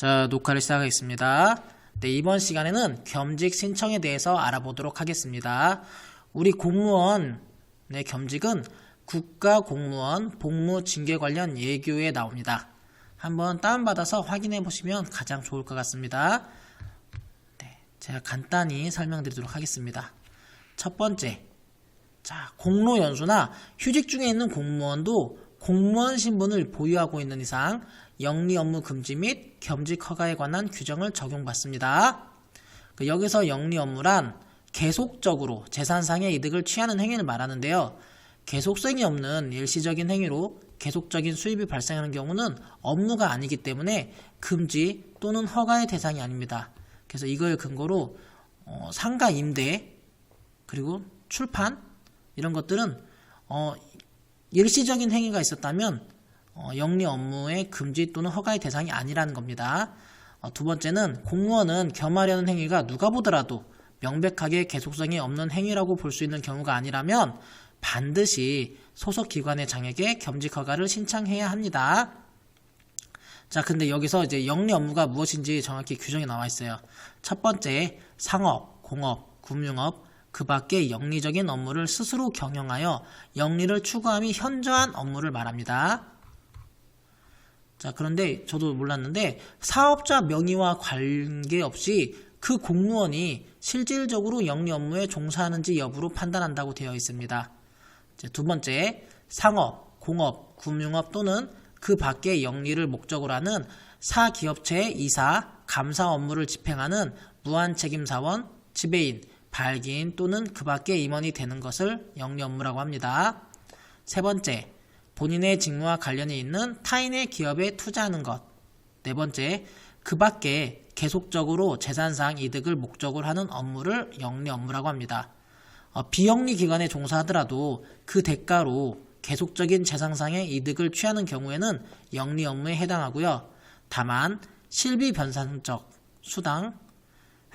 자, 녹화를 시작하겠습니다. 네, 이번 시간에는 겸직 신청에 대해서 알아보도록 하겠습니다. 우리 공무원, 네, 겸직은 국가 공무원 복무 징계 관련 예교에 나옵니다. 한번 다운받아서 확인해 보시면 가장 좋을 것 같습니다. 네, 제가 간단히 설명드리도록 하겠습니다. 첫 번째, 자, 공로 연수나 휴직 중에 있는 공무원도 공무원 신분을 보유하고 있는 이상 영리 업무 금지 및 겸직 허가에 관한 규정을 적용받습니다. 그 여기서 영리 업무란 계속적으로 재산상의 이득을 취하는 행위를 말하는데요. 계속성이 없는 일시적인 행위로 계속적인 수입이 발생하는 경우는 업무가 아니기 때문에 금지 또는 허가의 대상이 아닙니다. 그래서 이걸 근거로 어, 상가 임대 그리고 출판 이런 것들은 어, 일시적인 행위가 있었다면 어, 영리 업무의 금지 또는 허가의 대상이 아니라는 겁니다. 어, 두 번째는 공무원은 겸하려는 행위가 누가 보더라도 명백하게 계속성이 없는 행위라고 볼 수 있는 경우가 아니라면 반드시 소속 기관의 장에게 겸직 허가를 신청해야 합니다. 자, 근데 여기서 이제 영리 업무가 무엇인지 정확히 규정이 나와 있어요. 첫 번째, 상업, 공업, 금융업, 그 밖의 영리적인 업무를 스스로 경영하여 영리를 추구함이 현저한 업무를 말합니다. 자, 그런데 저도 몰랐는데 사업자 명의와 관계없이 그 공무원이 실질적으로 영리 업무에 종사하는지 여부로 판단한다고 되어 있습니다. 두 번째, 상업, 공업, 금융업 또는 그 밖의 영리를 목적으로 하는 사기업체의 이사, 감사 업무를 집행하는 무한책임사원, 지배인, 발기인 또는 그 밖의 임원이 되는 것을 영리 업무라고 합니다. 세 번째, 본인의 직무와 관련이 있는 타인의 기업에 투자하는 것. 네 번째, 그 밖에 계속적으로 재산상 이득을 목적으로 하는 업무를 영리 업무라고 합니다. 어, 비영리 기관에 종사하더라도 그 대가로 계속적인 재산상의 이득을 취하는 경우에는 영리 업무에 해당하고요. 다만 실비 변상적 수당,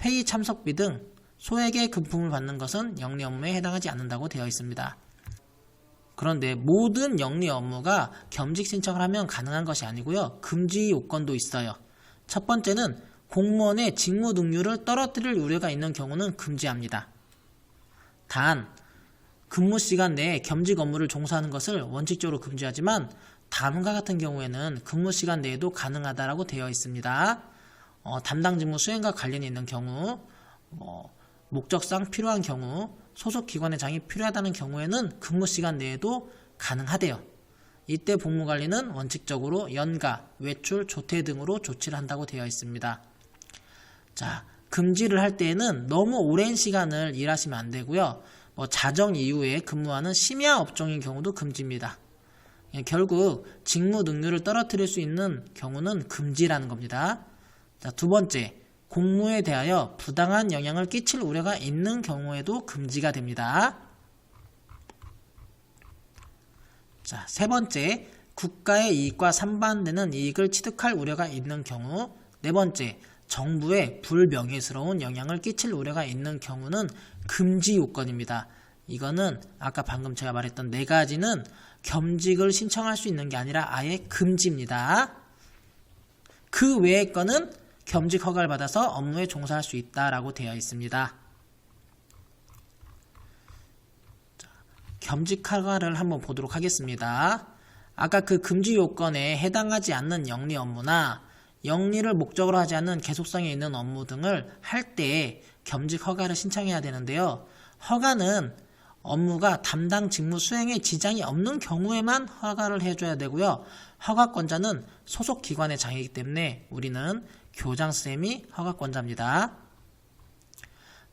회의 참석비 등 소액의 금품을 받는 것은 영리 업무에 해당하지 않는다고 되어 있습니다. 그런데 모든 영리 업무가 겸직 신청을 하면 가능한 것이 아니고요. 금지 요건도 있어요. 첫 번째는 공무원의 직무 능률을 떨어뜨릴 우려가 있는 경우는 금지합니다. 단 근무 시간 내에 겸직 업무를 종사하는 것을 원칙적으로 금지하지만 다음과 같은 경우에는 근무 시간 내에도 가능하다라고 되어 있습니다. 어, 담당 직무 수행과 관련이 있는 경우, 뭐, 목적상 필요한 경우, 소속 기관의 장이 필요하다는 경우에는 근무 시간 내에도 가능하대요. 이때 복무관리는 원칙적으로 연가, 외출, 조퇴 등으로 조치를 한다고 되어 있습니다. 자, 금지를 할 때에는 너무 오랜 시간을 일하시면 안 되고요. 뭐 자정 이후에 근무하는 심야 업종인 경우도 금지입니다. 예, 결국 직무 능률을 떨어뜨릴 수 있는 경우는 금지라는 겁니다. 자, 두 번째, 공무에 대하여 부당한 영향을 끼칠 우려가 있는 경우에도 금지가 됩니다. 자, 세 번째, 국가의 이익과 상반되는 이익을 취득할 우려가 있는 경우. 네 번째, 정부에 불명예스러운 영향을 끼칠 우려가 있는 경우는 금지 요건입니다. 이거는 아까 방금 제가 말했던 네 가지는 겸직을 신청할 수 있는 게 아니라 아예 금지입니다. 그 외의 거는 겸직 허가를 받아서 업무에 종사할 수 있다라고 되어 있습니다. 자, 겸직 허가를 한번 보도록 하겠습니다. 아까 그 금지 요건에 해당하지 않는 영리 업무나 영리를 목적으로 하지 않는 계속성이 있는 업무 등을 할 때 겸직 허가를 신청해야 되는데요. 허가는 업무가 담당 직무 수행에 지장이 없는 경우에만 허가를 해줘야 되고요. 허가권자는 소속 기관의 장이기 때문에 우리는 교장쌤이 허가권자입니다.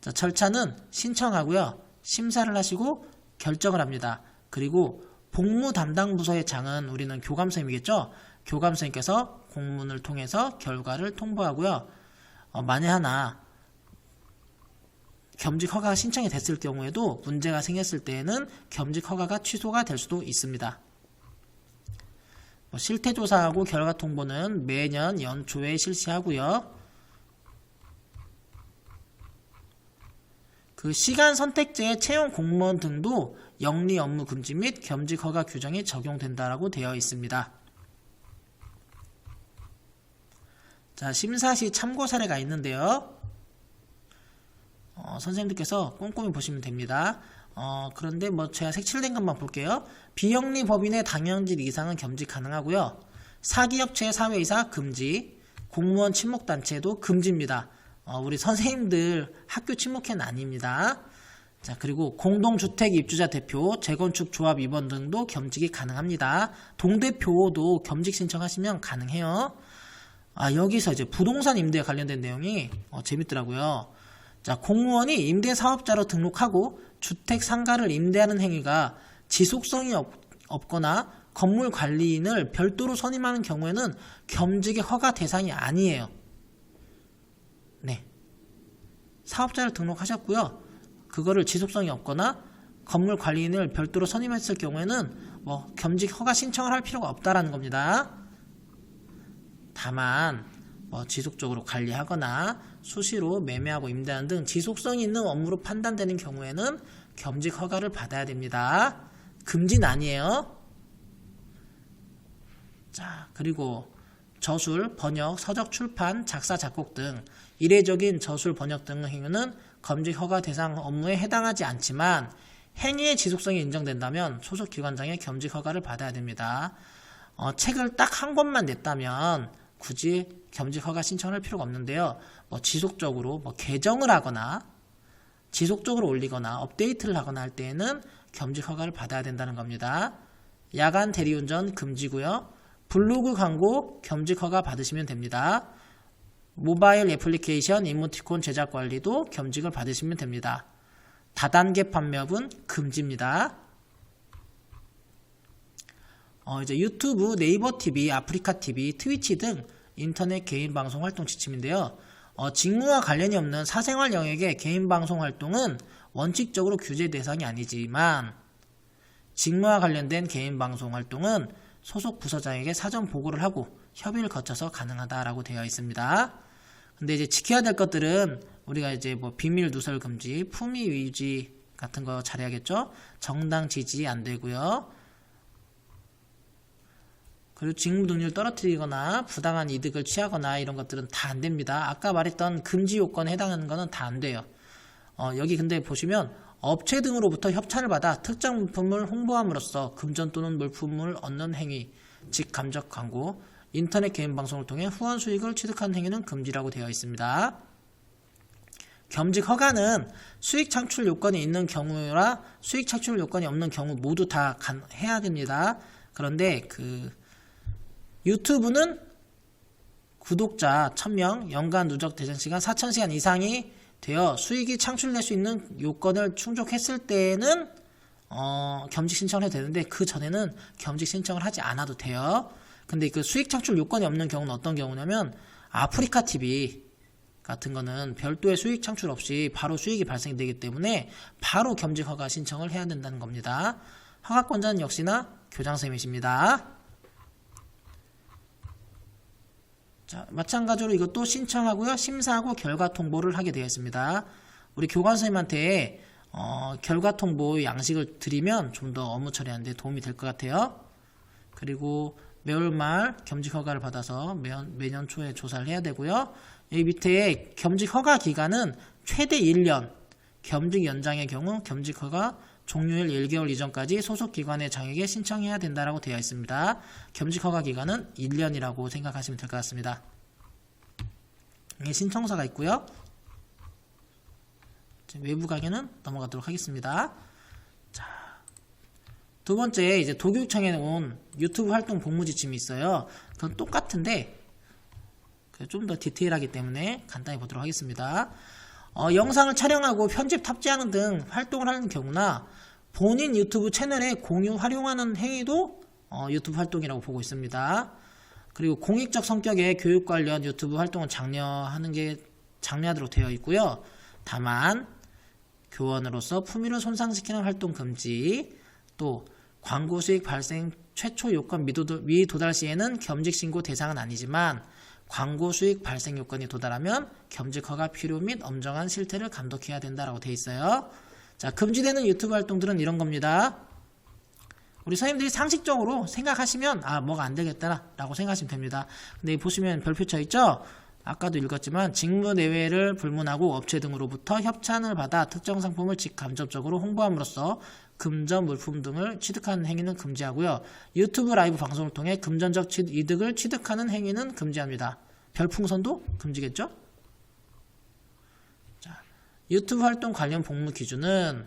자, 절차는 신청하고요. 심사를 하시고 결정을 합니다. 그리고 복무 담당 부서의 장은 우리는 교감선생님이겠죠? 교감선생님께서 공문을 통해서 결과를 통보하고요. 어, 만에 하나 겸직 허가가 신청이 됐을 경우에도 문제가 생겼을 때에는 겸직 허가가 취소가 될 수도 있습니다. 뭐 실태조사하고 결과 통보는 매년 연초에 실시하고요. 그 시간 선택제의 채용 공무원 등도 영리 업무 금지 및 겸직 허가 규정이 적용된다라고 되어 있습니다. 자, 심사 시 참고 사례가 있는데요. 어, 선생님들께서 꼼꼼히 보시면 됩니다. 어, 그런데 뭐 제가 색칠된 것만 볼게요. 비영리 법인의 당연질 이상은 겸직 가능하고요. 사기업체 사회이사 금지, 공무원 친목단체도 금지입니다. 어, 우리 선생님들 학교 친목회는 아닙니다. 자, 그리고 공동주택 입주자 대표, 재건축 조합 입원 등도 겸직이 가능합니다. 동대표도 겸직 신청하시면 가능해요. 아, 여기서 이제 부동산 임대에 관련된 내용이 어, 재밌더라고요. 자, 공무원이 임대사업자로 등록하고 주택 상가를 임대하는 행위가 지속성이 없, 없거나 건물 관리인을 별도로 선임하는 경우에는 겸직의 허가 대상이 아니에요. 네. 사업자를 등록하셨고요. 그거를 지속성이 없거나 건물 관리인을 별도로 선임했을 경우에는 뭐 겸직 허가 신청을 할 필요가 없다라는 겁니다. 다만 뭐 지속적으로 관리하거나 수시로 매매하고 임대하는 등 지속성이 있는 업무로 판단되는 경우에는 겸직 허가를 받아야 됩니다. 금지는 아니에요. 자, 그리고 저술, 번역, 서적 출판, 작사, 작곡 등 이례적인 저술, 번역 등 행위는 검직 허가 대상 업무에 해당하지 않지만 행위의 지속성이 인정된다면 소속 기관장의 겸직 허가를 받아야 됩니다. 어, 책을 딱 한 권만 냈다면 굳이 겸직 허가 신청할 필요가 없는데요. 뭐 지속적으로 뭐 개정을 하거나 지속적으로 올리거나 업데이트를 하거나 할 때에는 겸직 허가를 받아야 된다는 겁니다. 야간 대리운전 금지고요. 블로그 광고 겸직 허가 받으시면 됩니다. 모바일 애플리케이션 이모티콘 제작 관리도 겸직을 받으시면 됩니다. 다단계 판매업은 금지입니다. 어, 이제 유튜브, 네이버 TV, 아프리카 TV, 트위치 등 인터넷 개인 방송 활동 지침인데요. 어, 직무와 관련이 없는 사생활 영역의 개인 방송 활동은 원칙적으로 규제 대상이 아니지만 직무와 관련된 개인 방송 활동은 소속 부서장에게 사전 보고를 하고 협의를 거쳐서 가능하다라고 되어 있습니다. 근데 이제 지켜야 될 것들은 우리가 이제 뭐 비밀 누설 금지, 품위 유지 같은 거 잘해야겠죠? 정당 지지 안 되고요. 그리고 직무 능률 떨어뜨리거나 부당한 이득을 취하거나 이런 것들은 다 안 됩니다. 아까 말했던 금지 요건에 해당하는 거는 다 안 돼요. 어, 여기 근데 보시면 업체 등으로부터 협찬을 받아 특정 물품을 홍보함으로써 금전 또는 물품을 얻는 행위, 즉 감적 광고, 인터넷 개인 방송을 통해 후원 수익을 취득하는 행위는 금지라고 되어 있습니다. 겸직 허가는 수익 창출 요건이 있는 경우라 수익 창출 요건이 없는 경우 모두 다 간- 해야 됩니다. 그런데 그 유튜브는 구독자 1000명, 연간 누적 대전 시간 4000시간 이상이 되어 수익이 창출될 수 있는 요건을 충족했을 때에는 어, 겸직 신청을 해도 되는데 그 전에는 겸직 신청을 하지 않아도 돼요. 근데 그 수익 창출 요건이 없는 경우는 어떤 경우냐면 아프리카 TV 같은 거는 별도의 수익 창출 없이 바로 수익이 발생되기 때문에 바로 겸직 허가 신청을 해야 된다는 겁니다. 허가권자는 역시나 교장선생님이십니다. 자, 마찬가지로 이것도 신청하고요. 심사하고 결과 통보를 하게 되어 있습니다. 우리 교관 선생님한테 어, 결과 통보 양식을 드리면 좀 더 업무 처리하는 데 도움이 될 것 같아요. 그리고 매월 말 겸직 허가를 받아서 매년, 매년 초에 조사를 해야 되고요. 여기 밑에 겸직 허가 기간은 최대 1년, 겸직 연장의 경우 겸직 허가 종료일 1개월 이전까지 소속 기관의 장에게 신청해야 된다라고 되어 있습니다. 겸직 허가 기간은 1년이라고 생각하시면 될 것 같습니다. 여기 신청서가 있고요. 외부 강의는 넘어가도록 하겠습니다. 자, 두 번째 이제 도교육청에 온 유튜브 활동 복무 지침이 있어요. 그건 똑같은데 좀 더 디테일하기 때문에 간단히 보도록 하겠습니다. 어, 영상을 촬영하고 편집 탑재하는 등 활동을 하는 경우나 본인 유튜브 채널에 공유 활용하는 행위도 어, 유튜브 활동이라고 보고 있습니다. 그리고 공익적 성격의 교육 관련 유튜브 활동을 장려하는 게 장려하도록 되어 있고요. 다만 교원으로서 품위를 손상시키는 활동 금지, 또 광고 수익 발생 최초 요건 미도달, 미도달 시에는 겸직 신고 대상은 아니지만 광고 수익 발생 요건이 도달하면 겸직 허가 필요 및 엄정한 실태를 감독해야 된다라고 돼 있어요. 자, 금지되는 유튜브 활동들은 이런 겁니다. 우리 선생님들이 상식적으로 생각하시면 아 뭐가 안 되겠다라고 생각하시면 됩니다. 근데 보시면 별표 쳐 있죠? 아까도 읽었지만 직무 내외를 불문하고 업체 등으로부터 협찬을 받아 특정 상품을 직간접적으로 홍보함으로써 금전 물품 등을 취득하는 행위는 금지하고요. 유튜브 라이브 방송을 통해 금전적 취- 이득을 취득하는 행위는 금지합니다. 별풍선도 금지겠죠? 자, 유튜브 활동 관련 복무 기준은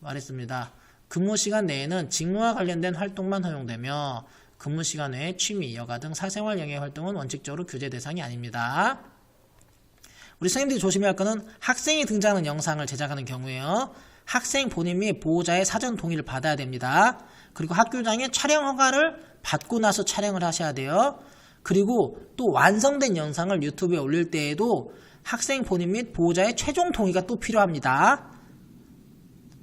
말했습니다. 근무 시간 내에는 직무와 관련된 활동만 허용되며 근무 시간 외에 취미, 여가 등 사생활 영역 활동은 원칙적으로 규제 대상이 아닙니다. 우리 선생님들이 조심해야 할 거는 학생이 등장하는 영상을 제작하는 경우에요. 학생 본인 및 보호자의 사전 동의를 받아야 됩니다. 그리고 학교장의 촬영 허가를 받고 나서 촬영을 하셔야 돼요. 그리고 또 완성된 영상을 유튜브에 올릴 때에도 학생 본인 및 보호자의 최종 동의가 또 필요합니다.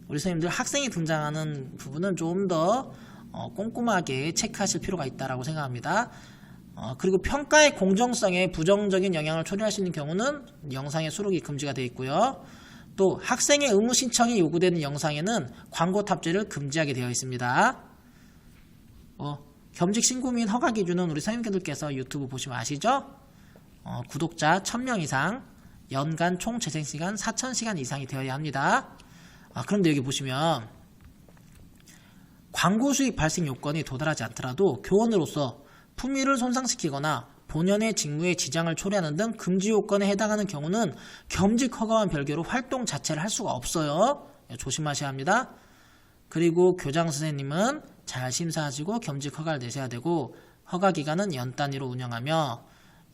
우리 선생님들 학생이 등장하는 부분은 좀더 어, 꼼꼼하게 체크하실 필요가 있다고 생각합니다. 어, 그리고 평가의 공정성에 부정적인 영향을 초래할 수 있는 경우는 영상의 수록이 금지가 되어 있고요. 또 학생의 의무 신청이 요구되는 영상에는 광고 탑재를 금지하게 되어 있습니다. 어, 겸직 신고 및 허가 기준은 우리 선생님들께서 유튜브 보시면 아시죠? 어, 구독자 1000명 이상, 연간 총 재생 시간 4000시간 이상이 되어야 합니다. 아, 그런데 여기 보시면 광고 수익 발생 요건이 도달하지 않더라도 교원으로서 품위를 손상시키거나 본연의 직무에 지장을 초래하는 등 금지 요건에 해당하는 경우는 겸직 허가와 별개로 활동 자체를 할 수가 없어요. 예, 조심하셔야 합니다. 그리고 교장 선생님은 잘 심사하시고 겸직 허가를 내셔야 되고 허가 기간은 연 단위로 운영하며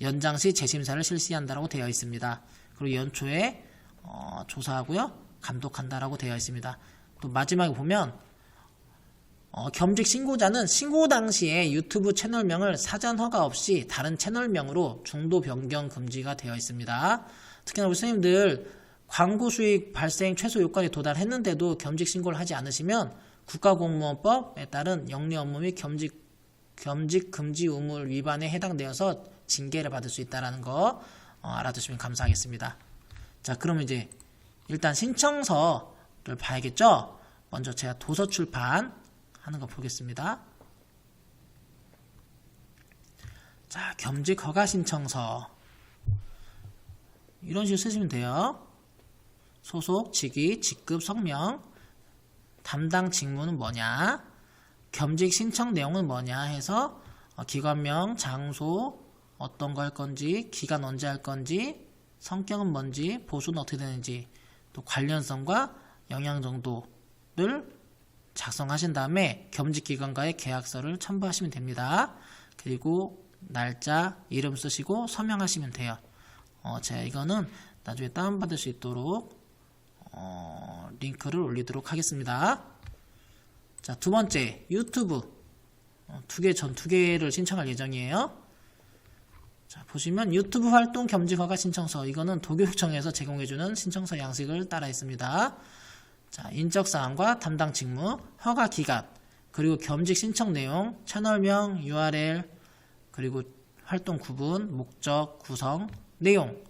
연장 시 재심사를 실시한다고 되어 있습니다. 그리고 연초에 어, 조사하고요 감독한다라고 되어 있습니다. 또 마지막에 보면 어, 겸직 신고자는 신고 당시에 유튜브 채널명을 사전 허가 없이 다른 채널명으로 중도 변경 금지가 되어 있습니다. 특히나 우리 선생님들 광고 수익 발생 최소 요건에 도달했는데도 겸직 신고를 하지 않으시면 국가공무원법에 따른 영리 업무 및 겸직 겸직 금지 의무 위반에 해당되어서 징계를 받을 수 있다는 거 어, 알아두시면 감사하겠습니다. 자, 그럼 이제 일단 신청서를 봐야겠죠? 먼저 제가 도서 출판 하는 거 보겠습니다. 자, 겸직 허가 신청서. 이런 식으로 쓰시면 돼요. 소속, 직위, 직급, 성명, 담당 직무는 뭐냐, 겸직 신청 내용은 뭐냐 해서 어, 기관명, 장소, 어떤 거 할 건지, 기간 언제 할 건지, 성격은 뭔지, 보수는 어떻게 되는지, 또 관련성과 영향 정도를 작성하신 다음에 겸직기관과의 계약서를 첨부하시면 됩니다. 그리고 날짜, 이름 쓰시고 서명하시면 돼요. 어, 제가 이거는 나중에 다운받을 수 있도록 어, 링크를 올리도록 하겠습니다. 자, 두 번째, 유튜브. 어, 두 개, 전 두 개를 신청할 예정이에요. 자, 보시면 유튜브 활동 겸직 허가 신청서. 이거는 도교육청에서 제공해주는 신청서 양식을 따라 있습니다. 자, 인적 사항과 담당 직무, 허가 기간, 그리고 겸직 신청 내용, 채널명, URL, 그리고 활동 구분, 목적, 구성, 내용,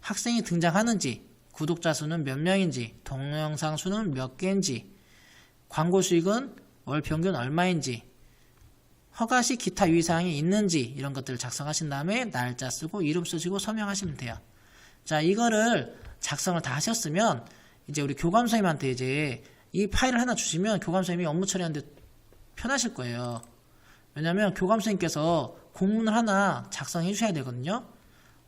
학생이 등장하는지, 구독자 수는 몇 명인지, 동영상 수는 몇 개인지, 광고 수익은 월 평균 얼마인지, 허가 시 기타 유의사항이 있는지 이런 것들을 작성하신 다음에 날짜 쓰고 이름 쓰시고 서명하시면 돼요. 자, 이거를 작성을 다 하셨으면 이제 우리 교감 선생님한테 이제 이 파일을 하나 주시면 교감 선생님이 업무 처리하는데 편하실 거예요. 왜냐하면 교감 선생님께서 공문을 하나 작성해 주셔야 되거든요.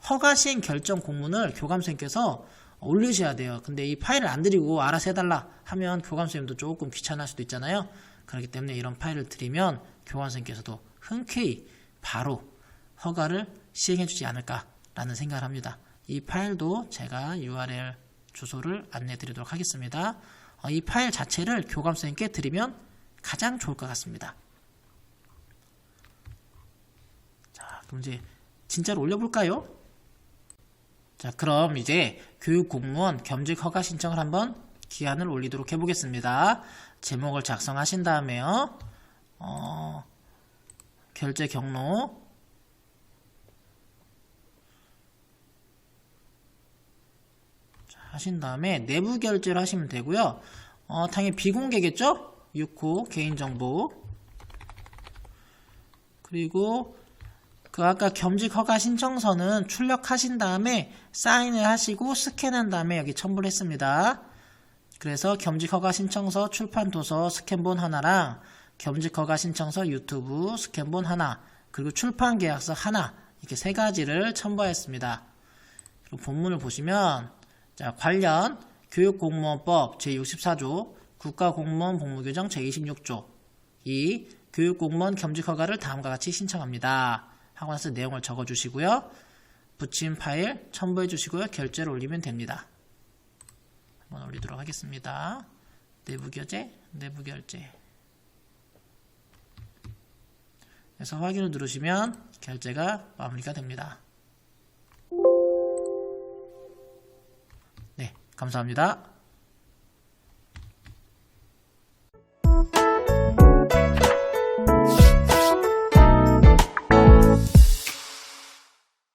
허가 시행 결정 공문을 교감 선생님께서 올리셔야 돼요. 근데 이 파일을 안 드리고 알아서 해달라 하면 교감 선생님도 조금 귀찮을 수도 있잖아요. 그렇기 때문에 이런 파일을 드리면 교감 선생님께서도 흔쾌히 바로 허가를 시행해 주지 않을까라는 생각을 합니다. 이 파일도 제가 URL 주소를 안내 드리도록 하겠습니다. 어, 이 파일 자체를 교감 선생님께 드리면 가장 좋을 것 같습니다. 자, 그럼 이제 진짜로 올려볼까요? 자, 그럼 이제 교육공무원 겸직 허가 신청을 한번 기한을 올리도록 해보겠습니다. 제목을 작성하신 다음에요. 어, 결제 경로 하신 다음에 내부 결제를 하시면 되고요. 어, 당연히 비공개겠죠? 6호 개인정보 그리고 그 아까 겸직 허가 신청서는 출력하신 다음에 사인을 하시고 스캔한 다음에 여기 첨부를 했습니다. 그래서 겸직 허가 신청서 출판 도서 스캔본 하나랑 겸직 허가 신청서 유튜브 스캔본 하나 그리고 출판 계약서 하나 이렇게 세 가지를. 그리고 본문을 보시면 자, 관련 교육공무원법 제64조 국가공무원 복무규정 제26조 이 교육공무원 겸직허가를 다음과 같이 신청합니다. 하고 나서 내용을 적어주시고요. 붙임 파일 첨부해 주시고요. 결제를 올리면 됩니다. 한번 올리도록 하겠습니다. 내부 결제, 내부 결제. 그래서 확인을 누르시면 결제가 마무리가 됩니다. 감사합니다.